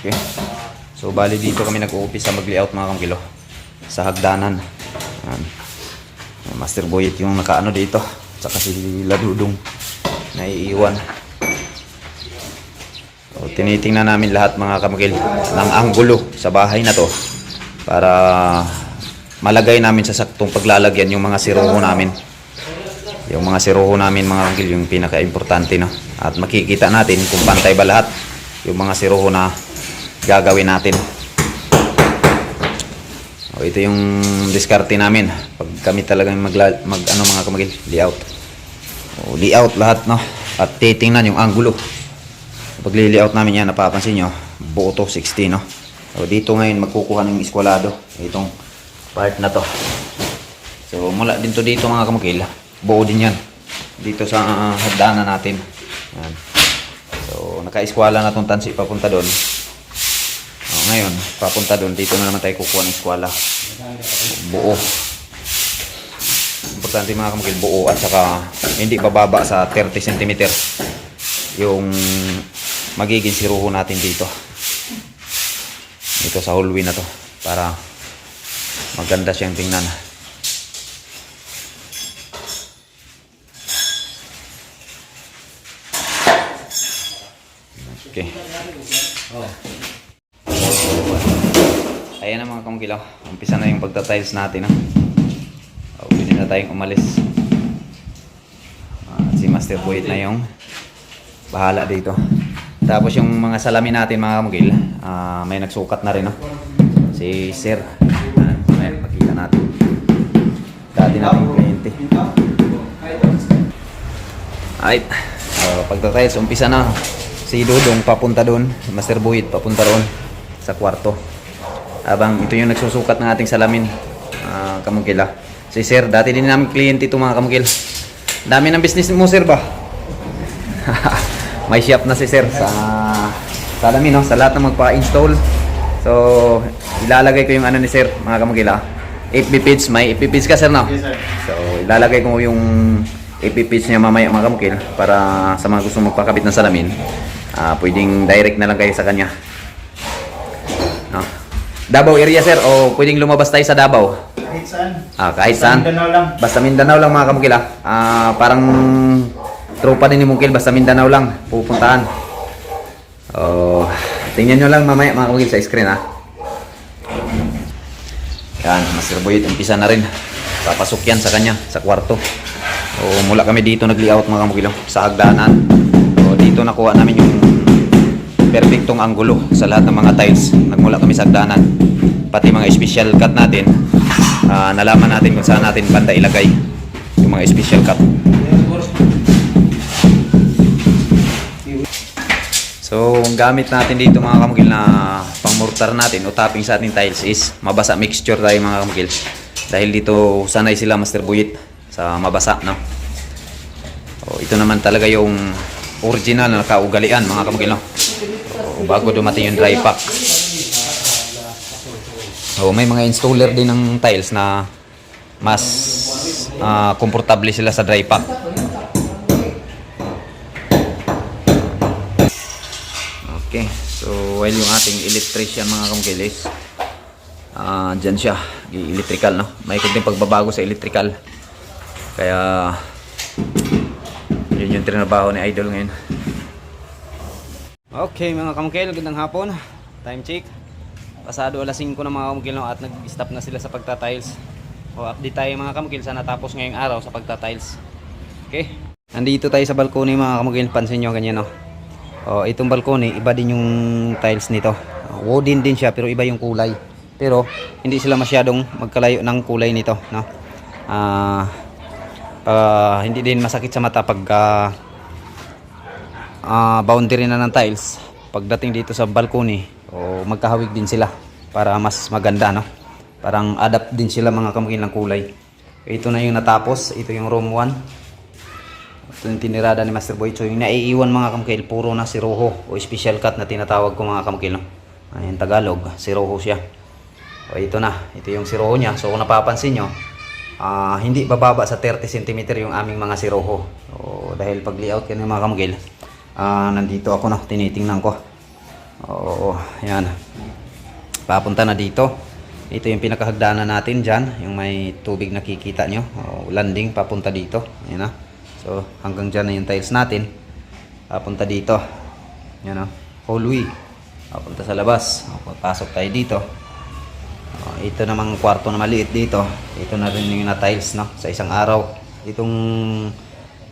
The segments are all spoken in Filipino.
Okay. So, bali dito kami nag-uumpisa mag-layout mga kamkilo. Sa hagdanan. Yan. Master Boyet yung nakaano dito. Tsaka si Ladudong. Naiiwan. So, tinitingnan namin lahat mga kamkil ng anggulo sa bahay na to para malagay namin sa saktong paglalagyan yung mga siroho namin. Yung mga siroho namin mga kamkil yung pinaka-importante no. At makikita natin kung pantay ba lahat yung mga siroho na gagawin natin. O, ito yung diskarte namin pag kami talagang magla, mag ano mga kamagil layout. O, layout lahat no. At titingnan yung angulo. Pag layout namin yan napapansin nyo buo to 60 no. So dito ngayon magkukuha ng eskwalado itong part na to. So mula din to dito mga kamagil buo din yan dito sa uh, hagdanan natin. Yan. So naka-eskwala na tong tansi papunta doon. Ngayon, papunta doon. Dito na naman tayo kukuha ng eskwala. Buo. Importante mga kamukil, buo at saka hindi bababa sa 30 cm yung magiging siruho natin dito. Dito sa hallway na to para maganda siyang tingnan. Okay. Ayan na mga kamkilaw. Umpisa na yung pagta-tiles natin. Ha? Oh, pwede na tayong umalis. Ah, si Master Boyd na yung bahala dito. Tapos yung mga salamin natin mga kamukil, ah, may nagsukat na rin. No? Si Sir. Ayan, makita natin. Dati natin kliyente. Ay, uh, pagta-tiles, umpisa na. Si Dudong papunta doon. Master Boyd papunta doon sa kwarto. Abang ito yung nagsusukat ng ating salamin. Ah, kamukila. Si Sir, dati din namin kliyente ito mga kamukil. Dami ng business mo, Sir ba? May shop na si Sir sa salamin, no? Sa lahat ng magpa-install. So, ilalagay ko yung ano ni Sir, mga kamukila. FB page, may FB page ka, Sir, no? Yes, sir. So, ilalagay ko yung FB page niya mamaya mga kamukil para sa mga gusto magpakabit ng salamin. Ah, pwedeng direct na lang kayo sa kanya. Davao area sir o pwedeng lumabas tayo sa Davao? Kahit saan. Ah, kahit Basta saan? Mindanao lang. Basta Mindanao lang mga kamukil ah. Ah, parang tropa din ni Mungkil basta Mindanao lang pupuntahan. Oh, tingnan nyo lang mamaya mga kamukil sa screen ah. Yan, Master Boyet, umpisa na rin. Papasok yan sa kanya, sa kwarto. O, mula kami dito nag-layout mga kamukilo, sa hagdanan. O, dito nakuha namin yung perfectong anggulo sa lahat ng mga tiles. Nagmula kami sa hagdanan. Pati mga special cut natin, ah, nalaman natin kung saan natin banda ilagay yung mga special cut. So, ang gamit natin dito mga kamukil na pangmortar natin o topping sa ating tiles is mabasa mixture tayo mga kamukil. Dahil dito sanay sila Master Buyit sa mabasa, no? O, ito naman talaga yung original na kaugalian mga kamukil, no? O, bago dumating yung dry pack. O, may mga installer din ng tiles na mas ah, komportable sila sa dry pack. Okay, so while yung ating electrician mga kamkilis, ah dyan siya, electrical no? May kunting pagbabago sa electrical. Kaya, yun yung trinabaho ni Idol ngayon. Okay mga kamkil, gandang hapon. Time check. Pasado alas 5 na mga kamkil no, at nag-stop na sila sa pagtatiles. O update tayo mga kamkil sa natapos ngayong araw sa pagtatiles. Okay. Nandito tayo sa balcony mga kamkil, pansin nyo ganyan no. Oh, itong balcony, iba din yung tiles nito. Uh, wooden din siya pero iba yung kulay. Pero hindi sila masyadong magkalayo ng kulay nito, no? Ah, ah, hindi din masakit sa mata pag ah, ah, boundary na ng tiles. Pagdating dito sa balcony, o magkahawig din sila para mas maganda, no? Parang adapt din sila mga kamukil ng kulay. Ito na yung natapos, ito yung room 1. Ito yung tinirada ni Master Boy. So yung naiiwan mga kamukil, puro na si Rojo o special cut na tinatawag ko mga kamukil. No? Ayun, Tagalog, si Rojo siya. O ito na, ito yung si Rojo niya. So kung napapansin nyo, ah, hindi bababa sa 30 cm yung aming mga si Rojo. So, dahil pag layout ko ng mga kamukil, ah, nandito ako na, tinitingnan ko. Oo, yan. Papunta na dito. Ito yung pinakahagdanan natin dyan. Yung may tubig nakikita nyo. O, landing papunta dito. Yan na. So, hanggang dyan na yung tiles natin. Papunta dito. Yan na. Hallway. Papunta sa labas. Pasok tayo dito. O, ito namang kwarto na maliit dito. Ito na rin yung na-tiles no? sa isang araw. Itong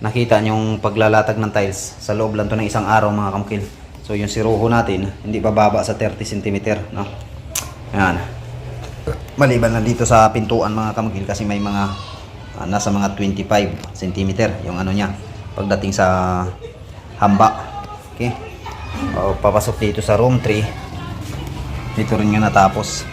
nakita yung paglalatag ng tiles. Sa loob lang to ng isang araw mga kamkil. So yung siruho natin, hindi bababa sa 30 cm. No? Yan. Maliban lang dito sa pintuan mga kamkil kasi may mga ah, nasa mga 25 cm yung ano niya pagdating sa hamba. Okay. O, papasok dito sa room 3. Dito rin nga natapos.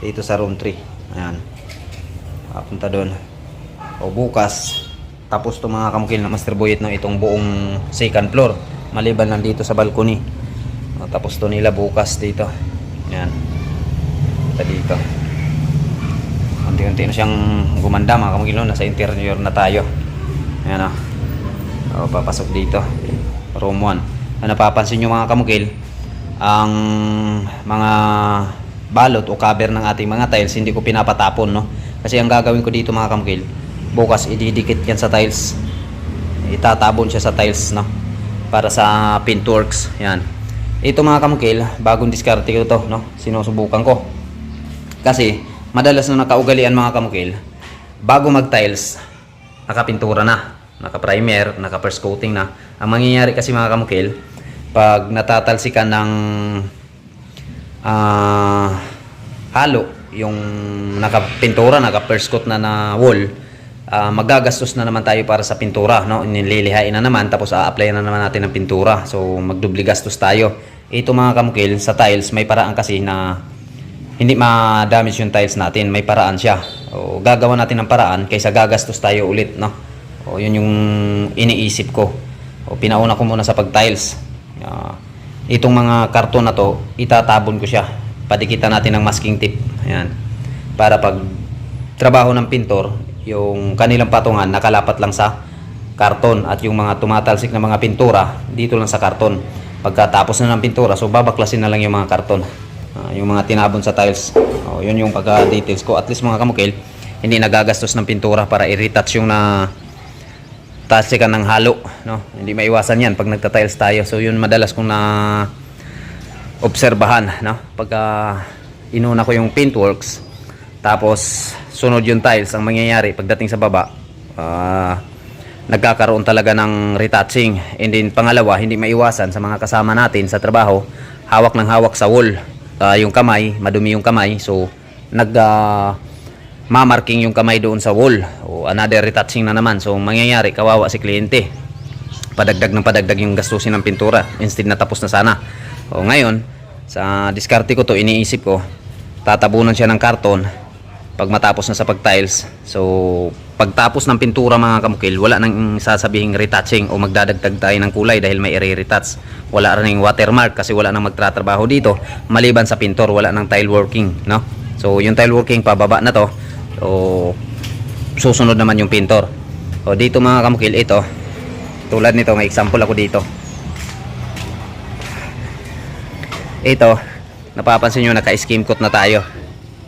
Dito sa room 3. Ayan. Papunta doon. O bukas, tapos to mga kamukil na master boyet no itong buong second floor. Maliban lang dito sa balcony. Tapos to nila bukas dito. Ayan. Punta dito. Unti-unti na siyang gumanda mga kamukil. Nasa interior na tayo. Ayan o. O, papasok dito. Room 1. Na napapansin nyo mga kamukil, ang mga balot o cover ng ating mga tiles hindi ko pinapatapon no kasi ang gagawin ko dito mga kamukil bukas ididikit yan sa tiles. Itatabon siya sa tiles no? Para sa paintworks yan. Ito mga kamukil bagong diskarte ko to no? Sinusubukan ko. Kasi madalas na nakaugalian mga kamukil bago mag tiles nakapintura na naka primer naka first coating na. Ang mangyayari kasi mga kamukil pag natatalsikan ng ah halo yung nakapintura, naka first coat na na wall, ah, magagastos na naman tayo para sa pintura, no? Nililihain na naman tapos a-apply na naman natin ng pintura. So magdubli gastos tayo. Ito mga kamukil sa tiles may paraan kasi na hindi ma-damage yung tiles natin, may paraan siya. O gagawa natin ng paraan kaysa gagastos tayo ulit, no? O yun yung iniisip ko. O pinauna ko muna sa pag-tiles. Ah, itong mga karton na to, itatabon ko siya. Padikitan natin ng masking tape. Ayan. Para pag trabaho ng pintor, yung kanilang patungan nakalapat lang sa karton at yung mga tumatalsik na mga pintura dito lang sa karton. Pagkatapos na ng pintura, so babaklasin na lang yung mga karton. Ah, yung mga tinabon sa tiles. Oh, yun yung pagka-details ko. At least mga kamukil, hindi nagagastos ng pintura para i-retouch yung na talsikan ng halo. No? Hindi maiwasan yan pag nagta-tiles tayo. So yun madalas kong na obserbahan. No? Pagka inuna ko yung paintworks, tapos sunod yung tiles, ang mangyayari pagdating sa baba, ah, nagkakaroon talaga ng retouching. And then pangalawa, hindi maiwasan sa mga kasama natin sa trabaho, hawak ng hawak sa wall. Ah, yung kamay, madumi yung kamay. So, nag ah, mamarking yung kamay doon sa wall. O another retouching na naman. So, mangyayari, kawawa si kliyente. Padagdag ng padagdag yung gastusin ng pintura. Instead na tapos na sana. O ngayon, sa diskarte ko to, iniisip ko, tatabunan siya ng karton pag matapos na sa pag-tiles. So, pagtapos ng pintura mga kamukil, wala nang sasabihing retouching o magdadagdag tayo ng kulay dahil may i-retouch. Wala rin yung watermark kasi wala nang magtratrabaho dito. Maliban sa pintor, wala nang tile working, no? So, yung tile working, pababa na to. So, susunod naman yung pintor. O, dito mga kamukil, ito. Tulad nito, may example ako dito. Ito, napapansin nyo, naka-skim coat na tayo.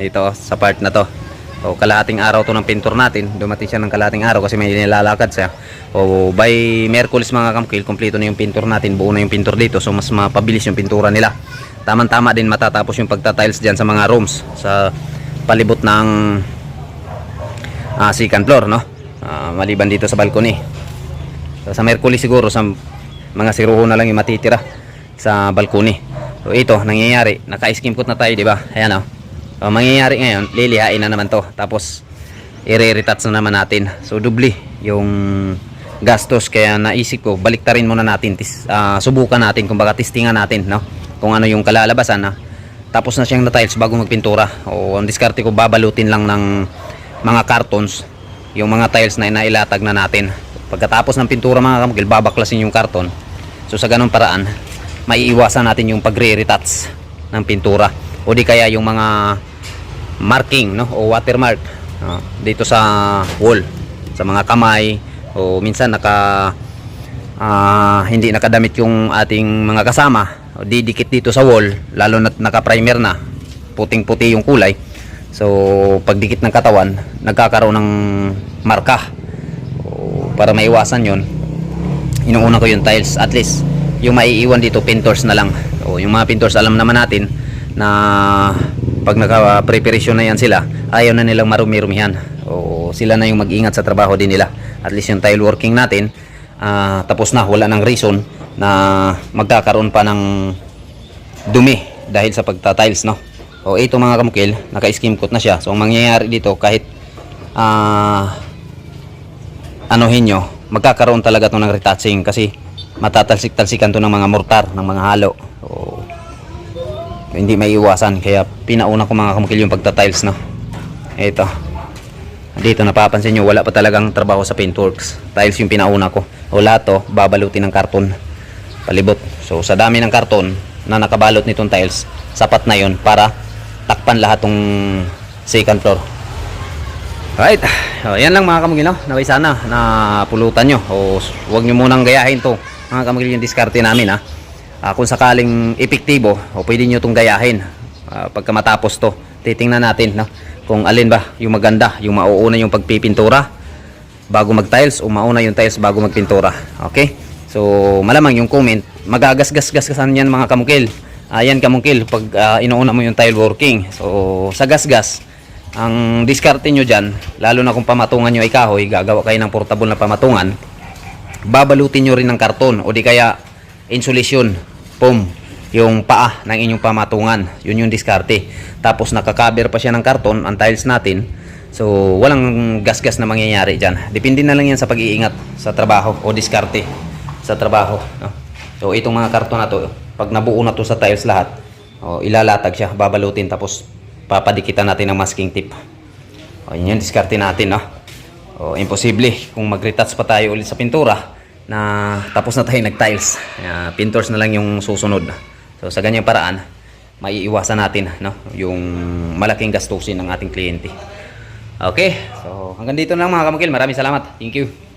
Dito, sa part na to. O, kalahating araw to ng pintor natin. Dumating siya ng kalahating araw kasi may nilalakad siya. O, by Merkulis mga kamkil, kompleto na yung pintor natin. Buo na yung pintor dito. So, mas mapabilis yung pintura nila. Tama-tama din matatapos yung pagta-tiles dyan sa mga rooms. Sa palibot ng ah, second floor, no? Ah, maliban dito sa balcony. So, sa Merkulis siguro, sa mga siruho na lang yung matitira sa balcony. So, ito, nangyayari. Naka-skim na tayo, di ba? Ayan, oh. So, mangyayari ngayon, lilihain na naman to. Tapos, i-retouch na naman natin. So, dubli yung gastos. Kaya naisip ko, baliktarin muna natin. Tis, ah, subukan natin, kumbaga testingan natin, no? Kung ano yung kalalabasan, na tapos na siyang na-tiles bago magpintura. O, ang diskarte ko, babalutin lang ng mga cartons yung mga tiles na inailatag na natin. Pagkatapos ng pintura mga kamukil, babaklasin yung karton. So, sa ganun paraan, maiiwasan natin yung pagre-retouch ng pintura. O di kaya yung mga marking no o watermark ah, dito sa wall sa mga kamay o minsan naka ah, hindi nakadamit yung ating mga kasama didikit dito sa wall, lalo na naka-primer na, puting-puti yung kulay. So, pagdikit ng katawan, nagkakaroon ng marka. O, para maiwasan yon inuuna ko yung tiles. At least, yung maiiwan dito, pintors na lang. O, yung mga pintors, alam naman natin na pag naka-preparation na yan sila, ayaw na nilang marumi-rumihan. O, sila na yung mag-ingat sa trabaho din nila. At least yung tile working natin, ah, tapos na, wala ng reason na magkakaroon pa ng dumi dahil sa pagta-tiles, no? O ito mga kamukil, naka-skim coat na siya. So ang mangyayari dito kahit ah anuhin nyo, magkakaroon talaga to ng retouching kasi matatalsik-talsikan to ng mga mortar, ng mga halo. Hindi may iwasan kaya pinauna ko mga kamukil yung pagta-tiles, no? Ito. Dito napapansin nyo, wala pa talagang trabaho sa paintworks. Tiles yung pinauna ko. O lahat to, babalutin ng karton. Palibot. So sa dami ng karton na nakabalot nitong tiles, sapat na yon para takpan lahat tong second floor. Right. O, yan lang mga kamugil, no? Naway sana na pulutan nyo. O s- huwag nyo munang gayahin to. Mga kamugil yung diskarte namin, ha? Ah, kung sakaling epektibo, o pwede nyo itong gayahin. Ah, pagka matapos to, titingnan natin, no? Kung alin ba yung maganda, yung mauuna yung pagpipintura bago mag-tiles o mauna yung tiles bago magpintura. Okay? So, malamang yung comment, magagasgas-gaskasan yan mga kamukil. Ayan kamukil, pag ah, inuuna mo yung tile working. So, sa gasgas, ang diskarte nyo dyan, lalo na kung pamatungan nyo ay kahoy, gagawa kayo ng portable na pamatungan, babalutin nyo rin ng karton o di kaya insulation, foam, yung paa ng inyong pamatungan. Yun yung diskarte. Tapos nakakaber pa siya ng karton, ang tiles natin. So, walang gasgas na mangyayari dyan. Depende na lang yan sa pag-iingat sa trabaho o diskarte sa trabaho. No? So, itong mga karton na to, pag nabuo na to sa tiles lahat, o, ilalatag siya, babalutin, tapos papadikitan natin ng masking tip. O, yun yung diskarte natin, no? O, imposible kung mag-retouch pa tayo ulit sa pintura na tapos na tayo nag-tiles. Uh, pintors na lang yung susunod. So, sa ganyang paraan, maiiwasan natin, no? Yung malaking gastusin ng ating kliyente. Okay, so hanggang dito na lang mga kamukil. Maraming salamat. Thank you.